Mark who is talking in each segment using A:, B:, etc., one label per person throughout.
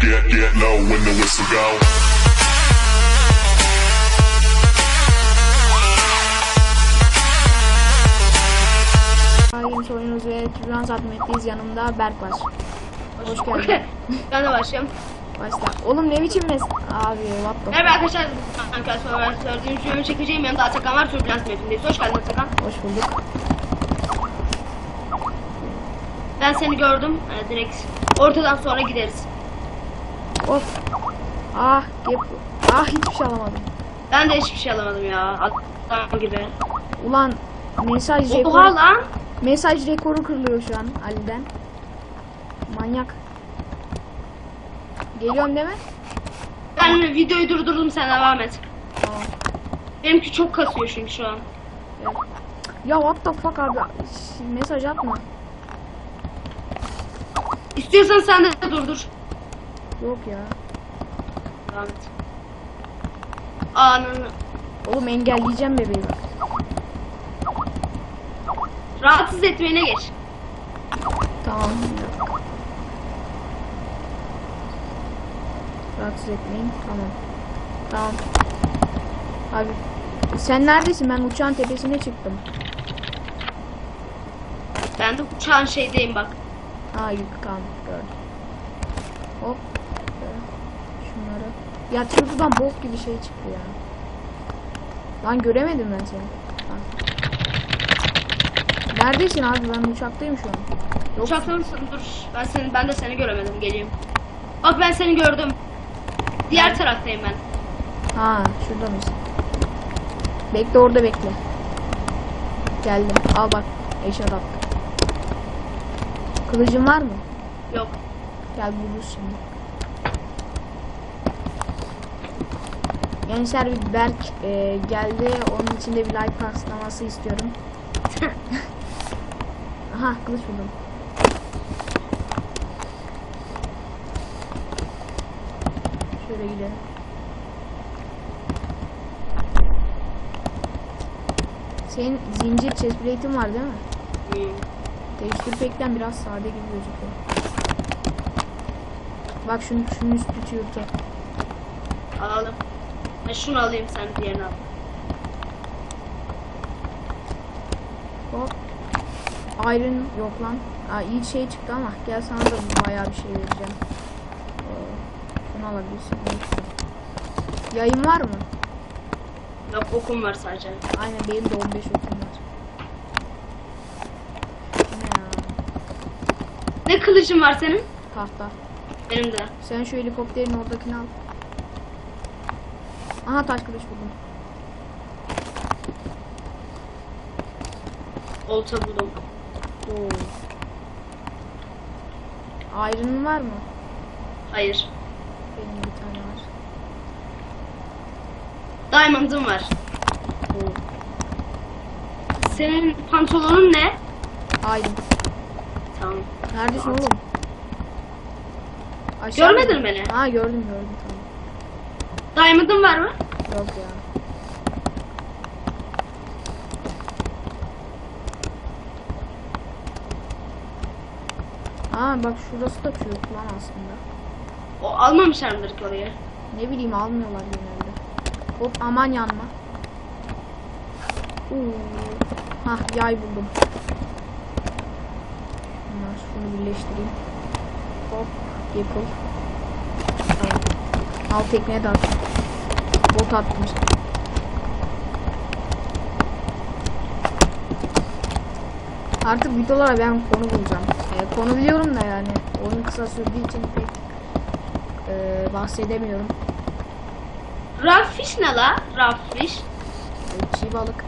A: get, get low when the whistle go.
B: Yeni oyunumuz ve Tübran Zatmet'teyiz. Yanımda Berk var. Hoş geldin.
C: ben de başlayayım.
B: Başla. Oğlum ne biçim mes... Abi what the
C: Merhaba arkadaşlar. Arkadaşlar ben söylediğim bölümü çekeceğim. Yanımda Atakan var. Turbulans mapindeyiz. Hoş geldin Atakan.
B: Hoş bulduk.
C: Ben seni gördüm. Ee, direkt ortadan sonra gideriz.
B: Of. Ah gep. Ah hiçbir şey alamadım.
C: Ben de hiçbir şey alamadım ya. Adam gibi.
B: Ulan mesaj
C: Oha
B: rekoru,
C: lan.
B: mesaj rekoru kırılıyor şu an Ali'den. Manyak. Geliyorum değil mi?
C: Ben videoyu durdurdum sen devam et.
B: Tamam.
C: Benimki çok kasıyor çünkü şu an.
B: Evet. Ya what the fuck abi. Mesaj atma.
C: İstiyorsan sen de durdur.
B: Yok ya.
C: Et. Anını.
B: Oğlum engelleyeceğim bebeği bak.
C: Rahatsız etmeyene geç.
B: Tamam. Rahatsız etmeyin. Tamam. Tamam. Abi sen neredesin? Ben uçağın tepesine çıktım.
C: Ben de uçağın şeydeyim bak.
B: Yük tamam gördüm. Hop. Ya şuradan bok gibi şey çıktı ya. Lan göremedim ben seni. Ha. Neredesin abi? Ben uçaktayım şu an. Yok.
C: Uçakta mısın? Dur. Ben seni ben de seni göremedim. Geleyim. Bak ben seni gördüm. Diğer taraftayım ben.
B: Ha şurada mısın? Bekle orada bekle. Geldim. Al bak. Attım. Kılıcın var mı?
C: Yok.
B: Gel buluruz şimdi. Gençler bir Berk e, geldi. Onun için de bir like paslaması istiyorum. Aha kılıç buldum. Şöyle gidelim. Senin zincir chest plate'in var değil mi?
C: Hmm.
B: Pekten biraz sade gibi gözüküyor. Bak şunu şunun üstü tüyürtü.
C: Alalım. Ben şunu alayım sen diğerini al.
B: Hop. Iron yok lan. Aa, iyi şey çıktı ama gel sana da bayağı bir şey vereceğim. Ee, şunu alabilirsin. Yayın var mı?
C: Yok okum var sadece.
B: Aynen benim de 15 okum var. Ne?
C: Ne kılıcın var senin?
B: Tahta.
C: Benim de.
B: Sen şu helikopterin oradakini al. Aha taş kılıç buldum.
C: Olta buldum.
B: Oo. Iron'ın var mı?
C: Hayır.
B: Benim bir tane var.
C: Diamond'ım var.
B: Oo.
C: Senin pantolonun ne?
B: Iron.
C: Tamam.
B: Neredesin oğlum? Aşağı
C: Görmedin
B: mı?
C: beni.
B: Ha gördüm gördüm tamam.
C: Diamond'ın var mı?
B: Yok ya. Aa bak şurası da çürük lan aslında.
C: O almamışlardır ki oraya.
B: Ne bileyim almıyorlar genelde. Hop aman yanma. Oo. Hah yay buldum. Bunlar şunu birleştireyim. Hop yapıl. Al tekneye at. Bot attım. Artık videolara ben konu bulacağım. Ee, konu biliyorum da yani. Oyun kısa sürdüğü için pek e, bahsedemiyorum.
C: Rockfish ne la? Rockfish.
B: Ee, çiğ balık.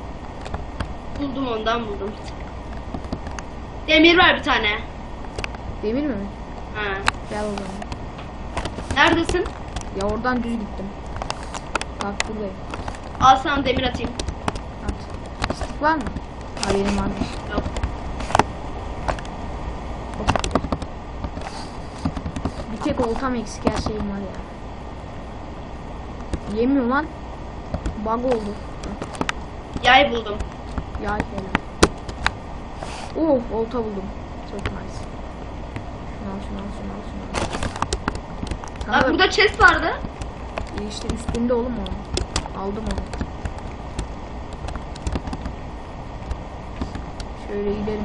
C: Buldum ondan buldum. Demir ver bir tane.
B: Demir mi?
C: Ha.
B: Gel o zaman.
C: Neredesin?
B: Ya oradan düz gittim. Bak buradayım.
C: Al sana demir atayım.
B: At. Stick var mı? Ha benim varmış.
C: Yok.
B: Bir tek oltam eksik her şeyim var ya. Yemiyor lan. Bug oldu.
C: Yay buldum.
B: Ya helal. Oh olta buldum. Çok nice. Şunu al şunu al şunu al şunu al. Kanka,
C: burada chest vardı.
B: E, işte üstünde oğlum o. Aldım onu. Şöyle gidelim.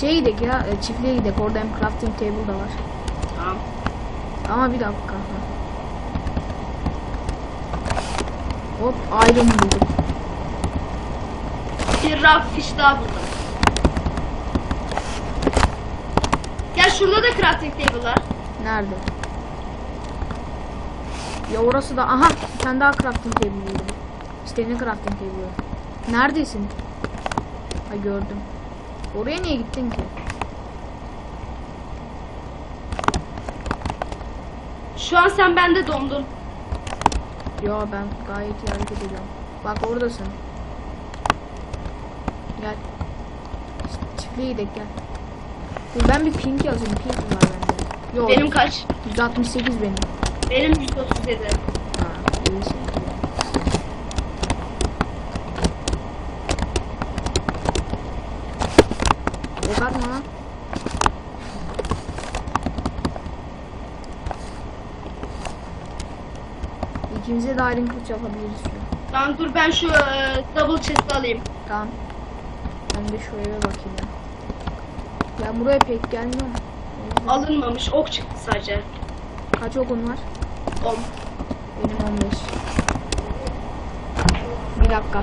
B: Şey gidek ya e, çiftliğe gidek. Orada hem crafting table da var.
C: Tamam.
B: Ama bir dakika. Hop iron buldum.
C: Bir raft fiş daha buldum. Ya şurada da crafting table var.
B: Nerede? Ya orası da aha tane daha crafting table buldum. İşte ne crafting table? Neredesin? Ha gördüm. Oraya niye gittin ki?
C: Şu an sen bende dondun.
B: Yo ben gayet iyi hareket ediyorum. Bak oradasın. Gel. Çiftliğe gidelim gel. Dur ben bir pink yazayım. Pink var bende? Yok.
C: Benim kaç?
B: 168 benim.
C: Benim 137.
B: Ha. Ok atma lan. İkimize de ayrım kılıç yapabiliriz şu an.
C: Tamam dur ben şu e, double chest alayım.
B: Tamam. Ben de şu eve bakayım ya. Ben buraya pek yüzden-
C: Alınmamış ok çıktı sadece.
B: Kaç okun var?
C: 10.
B: Benim 15. Bir dakika.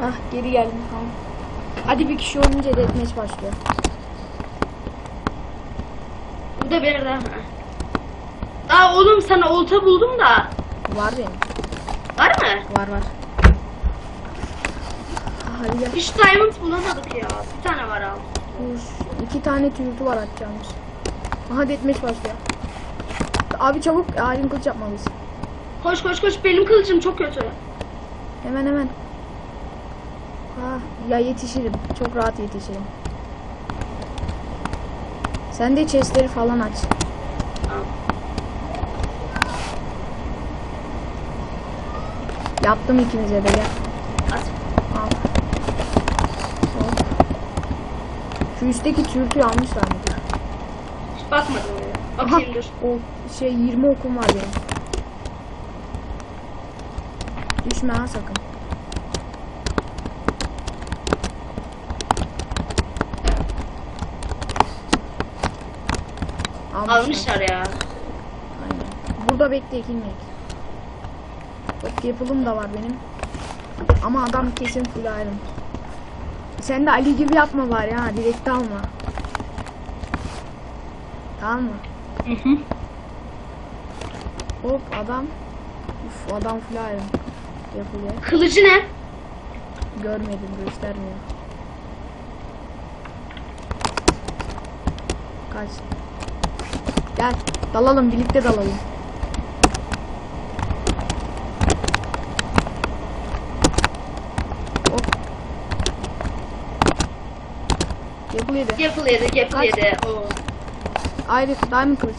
B: Hah geri geldim tamam. Hadi bir kişi olunca deathmatch başlıyor.
C: Bu da bir daha. Aa oğlum sana olta buldum da.
B: Var benim.
C: Var mı?
B: Var var. Hadi gel.
C: Hiç diamond bulamadık ya. Bir tane var al.
B: Dur. İki tane tüyürtü var atacağımız. Aha deathmatch başlıyor. Abi çabuk alim kılıç yapmalıyız.
C: Koş koş koş benim kılıcım çok kötü.
B: Hemen hemen. Ha, ya yetişirim. Çok rahat yetişirim. Sen de chestleri falan aç.
C: Tamam.
B: Yaptım ikinize de gel.
C: At.
B: Al. Hop. Şu üstteki almışlar mıdır?
C: Hiç bakmadım oraya.
B: Aha,
C: Bakayım dur.
B: o şey 20 okum var benim. Düşme ha sakın.
C: Almışlar ya.
B: Aynen. Burada bekleyek inmek. Bak yapılım da var benim. Ama adam kesin full iron. Sen de Ali gibi yapma var ya. Direkt alma. Tamam mı?
C: Hı hı.
B: Hop adam. Uf adam iron. Yapılıyor.
C: Kılıcı ne?
B: Görmedim göstermiyor. Kaç. Gel dalalım birlikte dalalım. Hop. Yapılıyor da.
C: Yapıl yedi,
B: Kaç?
C: yedi. Oo.
B: Ayrı diamond kılıç.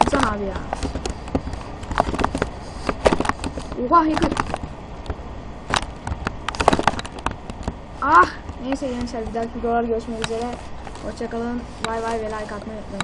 B: Çıksana abi ya. Oha hacker. Ah neyse gençler bir dahaki videolar görüşmek üzere. Hoşçakalın. Bay bay ve like atmayı unutmayın.